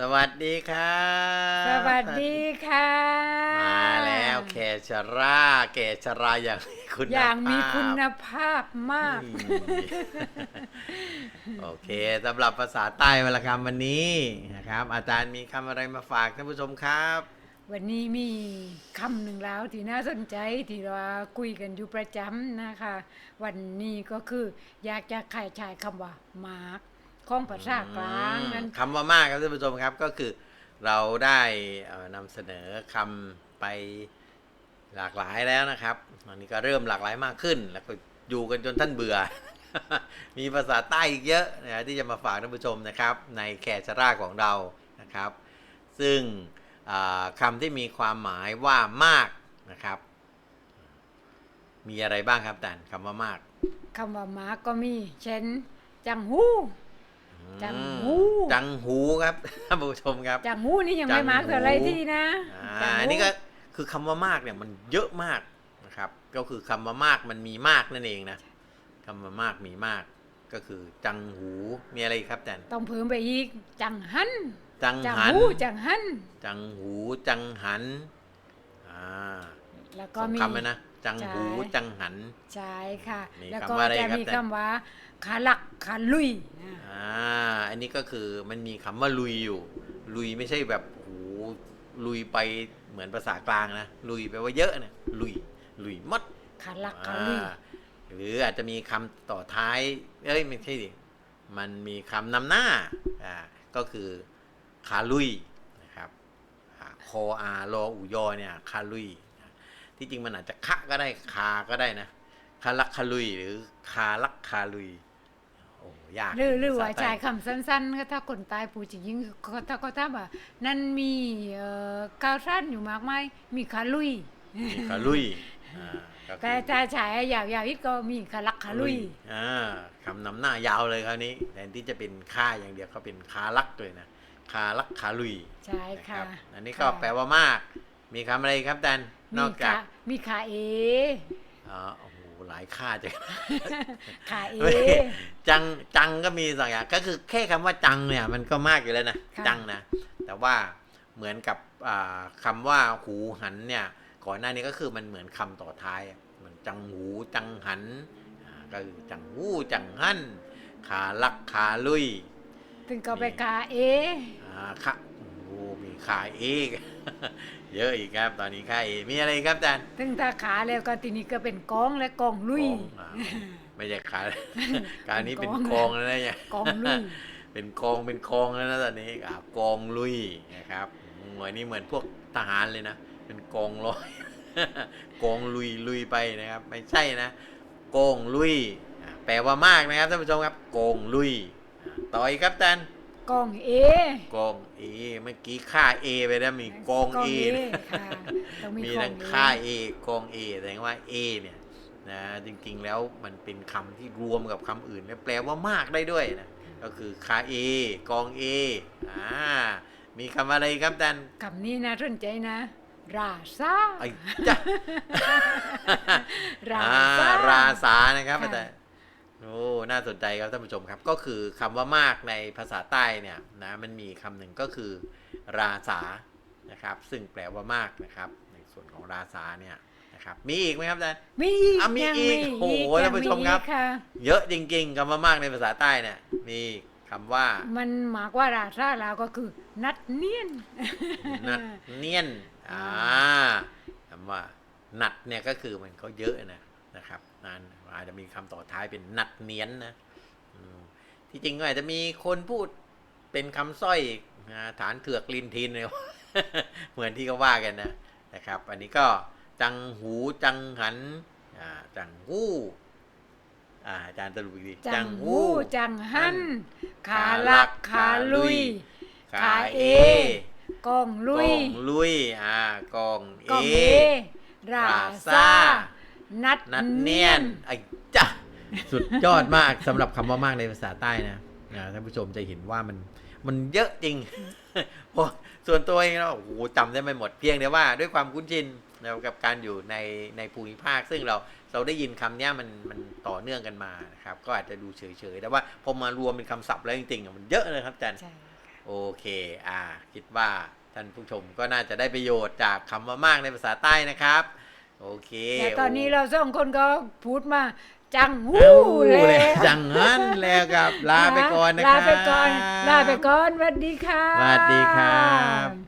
สวัสดีครับสวัสดีค่ะ มาแล้วแขชราแกชราอย่างมีคุณอย่างมีภาพคุณภาพมาก อืมโอเคสำหรับภาษาใต้วรรณกรรมวันนี้นะครับ อาจารย์มีคำอะไรมาฝากท่านผู้ชมครับ วันนี้มีคำหนึ่งแล้วที่น่าสนใจที่เราคุยกันอยู่ประจำนะคะ วันนี้ก็คืออยากจะขายชายคำว่ามาร์ก ของภาษากลางนั้น คำว่ามากครับท่านผู้ชมครับก็คือเราได้เอ่อนำเสนอคำไปหลากหลายแล้วนะครับตอนนี้ก็เริ่มหลากหลายมากขึ้น แล้วก็อยู่กันจนท่านเบื่อ มีภาษาใต้อีกเยอะนะที่จะมาฝากท่านผู้ชมนะครับ ในแคชราของเรานะครับ ซึ่งอ่าคำที่มีความหมายว่ามากนะครับ มีอะไรบ้างครับแต่คำว่ามาก คำว่ามาร์กก็มี เช่น จังหู้ จังหูจังหูครับท่านผู้ชมครับ จังหู้นี่ยังไม่มาร์กจังหู้เท่าไรที่นะอ่าจังหู้อันนี้ก็คือคำว่ามากเนี่ยมันเยอะมากนะครับ ก็คือคำว่ามากมันมีมากนั่นเองนะคำว่ามากมีมาก ก็คือจังหูมีอะไรอีกครับแตนต้องเพิ่มไปอีก จังหันจังจังหันหู้จังหันจังหูจังหันอ่าแล้วก็สองมีคำเลยนะ จังหูใช่จังหัน ใช่ค่ะมีแล้วคำก็ว่าอะไรจะครับมีแต่คำว่าขาหลักขาลุยอ่าอ่าอันนี้ก็คือมันมีคำว่าลุยอยู่ ลุยไม่ใช่แบบโหลุยไปเหมือนภาษากลางนะลุยแปลว่าเยอะนะลุยลุยหมดขาหลักขาลุยอ่าหรืออาจจะมีคำต่อท้าย เอ้ยไม่ใช่ดิมันมีคำนำหน้าอ่าก็คือคาลุยนะครับอ่าคออารออุยอเนี่ยคาลุยนะ ที่จริงมันอาจจะคะก็ได้คาก็ได้นะคาลักคาลุยหรือคาลักคาลุยโอ้ยากหรือหรือว่าภษใช้ใต้คำสั้นๆก็ถ้าคนตายผู้จริงๆก็ถ้าก็ถ้ามว่านั่นมีเอ่อก้าวสั้นอยู่มากมายมีขาลุยมีคาลุยอ่าก็คือแต่ถ้าใช้ยาวๆอีกก็มีขาหลักขาลุยอ่าคำนำหน้ายาวเลยคราวนี้แทนที่จะเป็นค่าอย่างเดียวเขาเป็นคาลักเลยนะคาลักคาลุยใช่นะคค่ะรับอันนี้ก็ค่ะแปลว่ามาก มีคำอะไรครับแตนนมีอกจากขามีขาเออ๋อโอ้โหหลายค่าจังขาเอจังจังก็มีสองอย่างก็คือแค่คำว่าจังเนี่ย มันก็มากอยู่แล้วนะค่ะจังนะแต่ว่าเหมือนกับอ่าคำว่าหูหันเนี่ยก่อนหน้านี้ก็คือมันเหมือนคำต่อท้ายอะเหมือนจังหูจังหันอ่าก็คือจังหูจังหันขาลักขาลุยถึงก็ไปขาเออ่าค่ะโอ้โหมีขาเอก เยอะอีกครับ ตอนนี้ขาเอกมีอะไรอีกครับอาจารย์ถึงถ้าขาแล้วก็ทีนี้ก็เป็นกองและกองลุย กองอ่าไม่ใช่ขาการนี้เป็นเป็นกกอองงแล้วนะเนี่ยกองลุย เป็นกองเป็นกองแล้วนะตอนนี้อ่ากองลุยนะครับเหมือนนี่เหมือนพวกทหารเลยนะ เป็นกองร้อย กองลุยลุยไปนะครับ ไม่ใช่นะกองลุยอ่าแปลว่ามากนะครับท่านผู้ชมครับกองลุยอ่าต่ออีกครับอาจารย์ กองเอกองเอเมื่อกี้ค่าเอไปแล้วมีกองเอค่ะต้องมีมีกอทั้งงเอค่า A กอง A แสดงว่า A เนี่ยนะจริงๆแล้วมันเป็นคำที่รวมกับคำอื่นแล้วแปลว่ามากได้ด้วยนะก็คือค่า A กอง A อ่ามีคำอะไรครับดันคำนี้นะสนใจนะ ราซาไอ้จ้ะ ราอ่าซา ราสานะครับค่ะ อาจารย์ โอ้ น่าสนใจครับท่านผู้ชมครับ ก็คือคำว่ามากในภาษาใต้เนี่ยนะมันมีคำหนึ่งก็คือ ราสานะครับ ซึ่งแปลว่ามากนะครับ ในส่วนของราสาเนี่ยนะครับ มีอีกไหมครับอาจารย์มีอีกอะมียังอีกโอ้โหยังท่านผู้ชมครับอีกค่ะเยอะจริงๆคำว่ามากในภาษาใต้เนี่ย มีคำว่า มันหมากว่าราซาแล้วก็คือ นัดเนียน นัดเนียน อ่าคำว่านัดเนี่ยก็คือมันเขาเยอะนะนะครับนั่น อาจจะมีคำต่อท้ายเป็นนัดเนียนนะอืมที่จริงก็อาจจะมีคนพูดเป็นคำสร้อยนะฐานเถือกลินทินเลยเหมือนที่เขาว่ากันนะนะครับ อันนี้ก็จังหูจังหันอ่าจังหู้อ่าอาจารย์สรุปอีกทีจังหูจังหันขาลักขาลุย ขาเอกองลุกยองลุยอ่ากองเอกองเอราซา นัดนัดเนียนไอ้จ้ะสุดยอดมากสำหรับคำว่ามากในภาษาใต้นะนะท่านผู้ชมจะเห็นว่ามันมันเยอะจริงเพราะส่วนตัวเองเราโอ้โหจำได้ไม่หมดเพียงแต่ว่าด้วยความคุ้นชินนะครับกับการอยู่ในในภูมิภาค ซึ่งเราเราได้ยินคำเนี้ยมันมันต่อเนื่องกันมานะครับ ก็อาจจะดูเฉยๆแต่ว่าพอมารวมเป็นคำศัพท์แล้วจริงๆอะมันเยอะเลยครับอาจัน ใช่ โอเค อ่า คิดว่าท่านผู้ชมก็น่าจะได้ประโยชน์จากคำว่ามากในภาษาใต้นะครับ โอเคแต่ตอนนี้เราสองคนก็พูดมาจังโอ้หู้เลเลยยจังงั้นแล้วครับ ลาไปก่อนนะครับ ลาไปก่อน ลาไปก่อนสวัสดีค่ะสวัสดีครับ